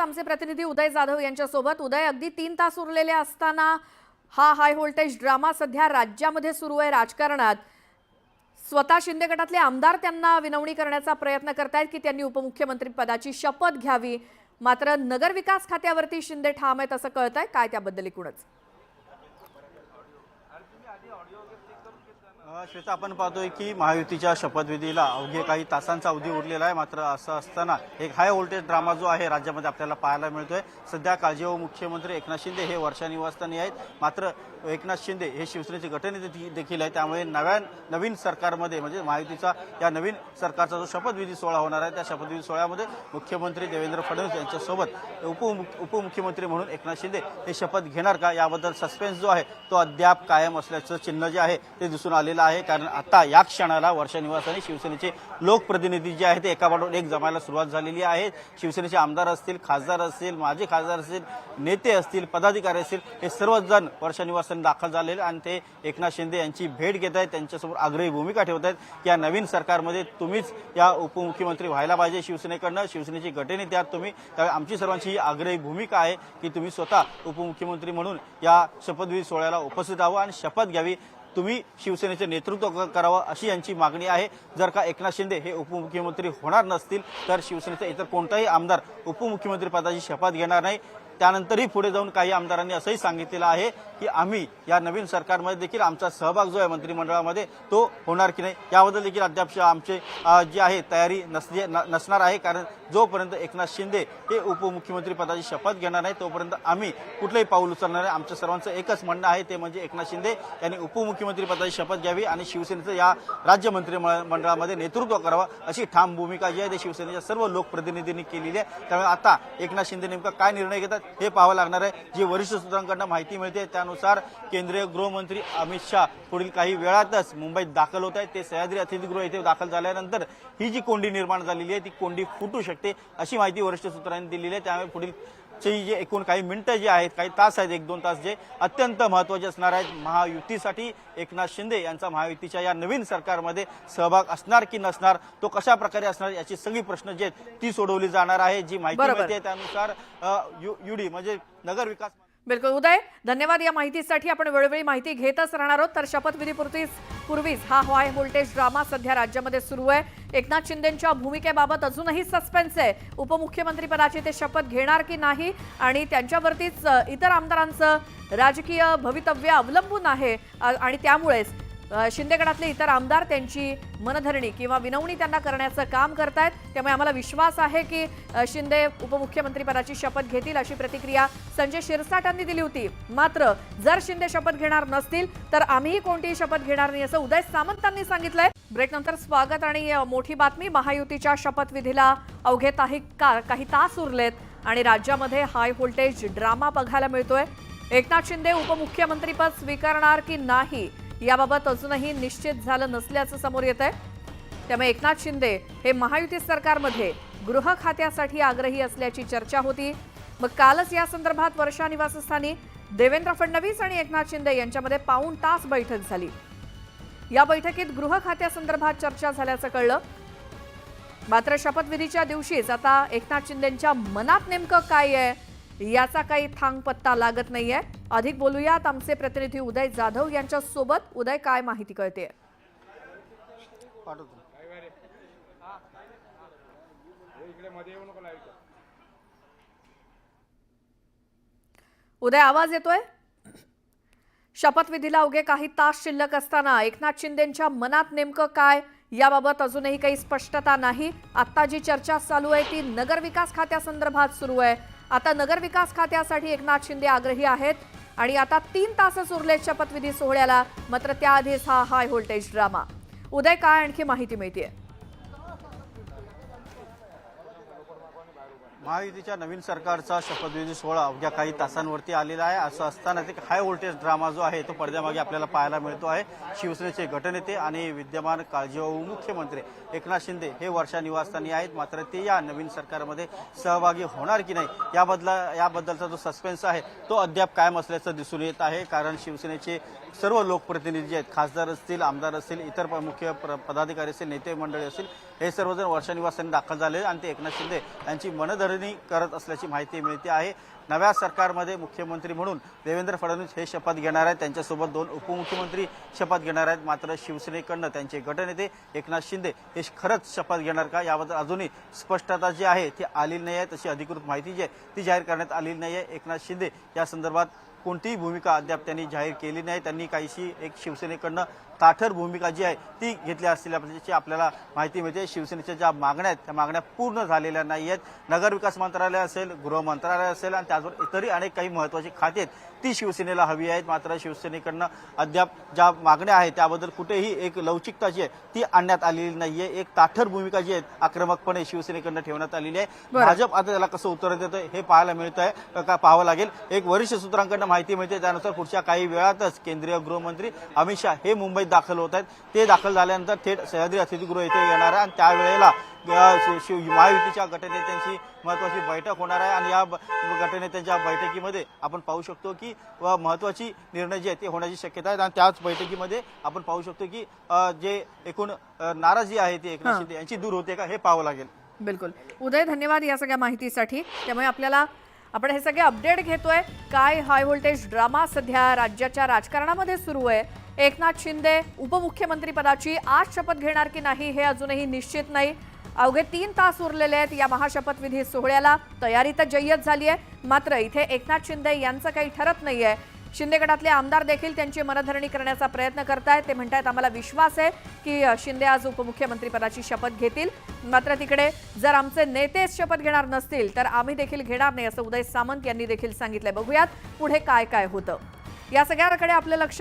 आमचे प्रतिनिधी उदय जाधव यांच्यासोबत. उदय अगदी तीन तास उरलेले असताना हा हाय व्होल्टेज ड्रामा सध्या राज्यामध्ये सुरू आहे राजकारणात. स्वतः शिंदे गटातले आमदार त्यांना विनवणी करण्याचा प्रयत्न करतायत की त्यांनी उपमुख्यमंत्री पदाची शपथ घ्यावी. मात्र नगरविकास खात्यावरती शिंदे ठाम आहेत असं कळत आहे काय त्याबद्दल एकूणच? श्वेता आपण पाहतोय की महायुतीच्या शपथविधीला अवघे काही तासांचा अवधी उरलेला आहे. मात्र असं असताना एक हाय व्होल्टेज ड्रामा जो आहे राज्यामध्ये आपल्याला पाहायला मिळतोय. सध्या काळजीव हो मुख्यमंत्री एकनाथ शिंदे हे वर्षा निवासस्थानी आहेत. मात्र एकनाथ शिंदे हे शिवसेनेचे गटनेते देखील आहे त्यामुळे नव्या नवीन सरकारमध्ये म्हणजे महायुतीचा या नवीन सरकारचा जो शपथविधी सोहळा होणार आहे त्या शपथविधी सोहळ्यामध्ये मुख्यमंत्री देवेंद्र फडणवीस यांच्यासोबत उपमुख उपमुख्यमंत्री म्हणून एकनाथ शिंदे हे शपथ घेणार का? याबद्दल सस्पेन्स जो आहे तो अद्याप कायम असल्याचं चिन्ह जे आहे ते दिसून आलेलं आहे. आहे. कारण आता या क्षणाला वर्षा निवासाने शिवसेनेचे लोकप्रतिनिधी जे आहेत ते एकापाठोन एक जमायला सुरुवात झालेली आहे. शिवसेनेचे आमदार असतील खासदार असतील माजी खासदार असतील नेते असतील पदाधिकारी असतील हे सर्वजण वर्षा निवासाने दाखल झालेले आणि ते एकनाथ शिंदे यांची भेट घेत आहेत त्यांच्यासमोर आग्रही भूमिका ठेवत आहेत की या नवीन सरकारमध्ये तुम्हीच या उपमुख्यमंत्री व्हायला पाहिजे शिवसेनेकडनं. शिवसेनेची गटनेते आहात तुम्ही. त्यामुळे आमची सर्वांची ही आग्रही भूमिका आहे की तुम्ही स्वतः उपमुख्यमंत्री म्हणून या शपथविधी सोहळ्याला उपस्थित राहावं आणि शपथ घ्यावी. तुम्ही शिवसेनेचे नेतृत्व करावं अशी यांची मागणी आहे. जर का एकनाथ शिंदे हे उपमुख्यमंत्री होणार नसतील तर शिवसेनेचा इतर कोणताही आमदार उपमुख्यमंत्री पदाची शपथ घेणार नाही. त्यानंतरही पुढे जाऊन काही आमदारांनी असंही सांगितलेलं आहे की आम्ही या नवीन सरकारमध्ये देखील आमचा सहभाग जो आहे मंत्रिमंडळामध्ये तो होणार की नाही? याबद्दल देखील अद्याप आमचे जी आहे तयारी नसली न- नसणार आहे. कारण जोपर्यंत एकनाथ शिंदे हे उपमुख्यमंत्री पदाची शपथ घेणार नाही तोपर्यंत आम्ही कुठलंही पाऊल उचलणार आहे आमच्या सर्वांचं एकच म्हणणं आहे ते म्हणजे एकनाथ शिंदे यांनी उपमुख्यमंत्री पदाची शपथ घ्यावी आणि शिवसेनेचं या राज्य मंत्रिमंडळामध्ये नेतृत्व करावं अशी ठाम भूमिका जी आहे ते शिवसेनेच्या सर्व लोकप्रतिनिधींनी केलेली आहे. त्यामुळे आता एकनाथ शिंदे नेमका काय निर्णय घेतात हे पाहावं लागणार आहे. जी वरिष्ठ सूत्रांकडनं माहिती मिळते त्यानुसार केंद्रीय गृहमंत्री अमित शाह पुढील काही वेळातच मुंबईत दाखल होत आहेत. ते सह्याद्री अतिथीगृह येथे दाखल झाल्यानंतर ही जी कोंडी निर्माण झालेली आहे ती कोंडी फुटू शकते अशी माहिती वरिष्ठ सूत्रांनी दिलेली आहे. त्यामुळे पुढील ची जे एकूण काही मिनिटं जे आहेत काही तास आहेत एक दोन तास जे अत्यंत महत्त्वाचे असणार आहेत महायुतीसाठी एकनाथ शिंदे यांचा महायुतीच्या या नवीन सरकारमध्ये सहभाग असणार की नसणार तो कशा प्रकारे असणार याची सगळी प्रश्न जे ती सोडवली जाणार आहे जी माहिती. मिळते त्यानुसार युडी म्हणजे नगर विकास बिलकुल उदय धन्यवाद या माहितीसाठी आपण वेळोवेळी माहिती घेतच राहणार आहोत. तर शपथविधीपूर्वीच पूर्वीच हा हाय व्होल्टेज ड्रामा सध्या राज्यामध्ये सुरू आहे. एकनाथ शिंदेच्या भूमिकेबाबत अजूनही सस्पेन्स आहे. उपमुख्यमंत्रीपदाची ते शपथ घेणार की नाही? आणि त्यांच्यावरतीच इतर आमदारांचं राजकीय भवितव्य अवलंबून आहे. आणि त्यामुळेच शिंदे गटातले इतर आमदार त्यांची मनधरणी किंवा विनवणी त्यांना करण्याचं काम करतायत. त्यामुळे आम्हाला विश्वास आहे की शिंदे उपमुख्यमंत्रीपदाची शपथ घेतील अशी प्रतिक्रिया संजय शिरसाटांनी दिली होती. मात्र जर शिंदे शपथ घेणार नसतील तर आम्हीही कोणतीही शपथ घेणार नाही असं उदय सामंतांनी सांगितलंय. ब्रेकनंतर स्वागत आणि मोठी बातमी. महायुतीच्या शपथविधीला अवघे काही का काही तास उरलेत आणि राज्यामध्ये हाय व्होल्टेज ड्रामा बघायला मिळतोय. एकनाथ शिंदे उपमुख्यमंत्रीपद स्वीकारणार की नाही याबाबत अजूनही निश्चित झालं नसल्याचं समोर येत आहे. त्यामुळे एकनाथ शिंदे हे महायुती सरकारमध्ये गृह खात्यासाठी आग्रही असल्याची चर्चा होती. मग कालच या संदर्भात वर्षा निवासस्थानी देवेंद्र फडणवीस आणि एकनाथ शिंदे यांच्यामध्ये पाऊण तास बैठक झाली. या बैठकीत गृह खात्यासंदर्भात चर्चा झाल्याचं कळलं. मात्र शपथविधीच्या दिवशीच आता एकनाथ शिंदेच्या मनात नेमकं काय आहे? याचा काही थांग पत्ता लागत नाहीये. अधिक बोलूयात. आमचे प्रतिनिधी उदय जाधव यांच्या सोबत उदय काय माहिती कळते उदय आवाज येतोय? शपथविधीला अवघे काही तास शिल्लक असताना एकनाथ शिंदेच्या मनात नेमकं काय? याबाबत अजूनही काही स्पष्टता नाही. आता जी चर्चा चालू आहे ती नगरविकास खात्यासंदर्भात सुरू आहे. आता नगरविकास खात्यासाठी एकनाथ शिंदे आग्रही आहेत आणि आता तीन तासच उरलेत शपथविधी सोहळ्याला मात्र त्याआधीच हा हाय व्होल्टेज ड्रामा. उदय काय आणखी माहिती मिळतीये? महायुतीच्या नवीन सरकारचा शपथविधी सोहळा अवघ्या काही तासांवरती आलेला आहे. असं असताना एक हाय व्होल्टेज ड्रामा जो आहे तो पडद्यामागे आपल्याला पाहायला मिळतो आहे. शिवसेनेचे गटनेते आणि विद्यमान काळजीवाहू मुख्यमंत्री एकनाथ शिंदे हे वर्षा निवासस्थानी आहेत. मात्र ते या नवीन सरकारमध्ये सहभागी होणार की नाही याबद्दल याबद्दलचा जो सस्पेन्स आहे तो अद्याप कायम असल्याचं दिसून येत आहे. कारण शिवसेनेचे सर्व लोकप्रतिनिधी आहेत खासदार असतील आमदार असतील इतर मुख्य पदाधिकारी असतील नेते मंडळी असतील हे सर्वजण वर्षा निवासस्थानी दाखल झाले आणि ते एकनाथ शिंदे यांची मनधरणी खंडणी करत असल्याची माहिती मिळते आहे. नव्या सरकारमध्ये मुख्यमंत्री म्हणून देवेंद्र फडणवीस हे शपथ घेणार आहेत. त्यांच्यासोबत दोन उपमुख्यमंत्री शपथ घेणार आहेत. मात्र शिवसेनेकडनं त्यांचे गटनेते एकनाथ शिंदे हे खरंच शपथ घेणार का याबद्दल अजूनही स्पष्टता जी आहे ती आलेली नाही आहे. तशी अधिकृत माहिती जी आहे ती जाहीर करण्यात आलेली नाही आहे. एकनाथ शिंदे या संदर्भात कोणतीही भूमिका अद्याप त्यांनी जाहीर केली नाही. त्यांनी काहीशी एक शिवसेनेकडनं ताठर भूमिका जी आहे ती घेतली असल्याची आपल्याला माहिती मिळते. शिवसेनेच्या ज्या मागण्या आहेत त्या मागण्या पूर्ण झालेल्या नाही आहेत. नगरविकास मंत्रालय असेल गृह मंत्रालय असेल आणि त्याचबरोबर इतरही अनेक काही महत्त्वाची खाती आहेत. ती शिवसेनेला हवी आहेत. मात्र शिवसेनेकडनं अद्याप ज्या मागण्या आहेत त्याबद्दल कुठेही एक लवचिकता जी आहे ती आणण्यात आलेली नाहीये. एक ताठर भूमिका जी आहे आक्रमकपणे शिवसेनेकडनं ठेवण्यात आलेली आहे. भाजप आता त्याला कसं उत्तर देतं हे पाहायला मिळत आहे का पाहावं लागेल. एक वरिष्ठ सूत्रांकडनं माहिती मिळते त्यानुसार पुढच्या काही वेळातच केंद्रीय गृहमंत्री अमित शहा हे मुंबईत दाखल होत आहेत. ते दाखल झाल्यानंतर थेट सह्याद्री अतिथीगृह येथे येणार आहे आणि त्यावेळेला शिव महायुतीच्या गटनेत्यांची महत्वाची बैठक होणार आहे. आणि या गटनेत्यांच्या बैठकीमध्ये आपण पाहू शकतो की व महत्वाची निर्णय जे आहेत ते होण्याची शक्यता आहे. आणि त्याच बैठकीमध्ये आपण पाहू शकतो की जे एकूण नाराजी आहे ती एकनाथ. शिंदे यांची दूर होते का हे पाहावं लागेल. बिलकुल. उदय धन्यवाद या सगळ्या माहितीसाठी. त्यामुळे आपल्याला आपण हे सगळे अपडेट घेतोय. काय हाय व्होल्टेज ड्रामा सध्या राज्याच्या राजकारणामध्ये सुरू आहे? एकनाथ शिंदे उपमुख्यमंत्री पदाची आज शपथ घेणार की नाही हे अजूनही निश्चित नाही. अवघे तीन तास उरलेले आहेत या महाशपथविधी सोहळ्याला. तयारी तर जय्यत झाली आहे. मात्र इथे एकनाथ शिंदे यांचं काही ठरत नाहीये. शिंदे गटातले आमदार देखील त्यांची मनधरणी करण्याचा प्रयत्न करतायत. ते म्हणतायत आम्हाला विश्वास आहे की शिंदे आज उपमुख्यमंत्रीपदाची शपथ घेतील. मात्र तिकडे जर आमचे नेतेच शपथ घेणार नसतील तर आम्ही देखील घेणार नाही असं उदय सामंत यांनी देखील सांगितलंय. बघूयात पुढे काय काय होतं. या सगळ्याकडे आपलं लक्ष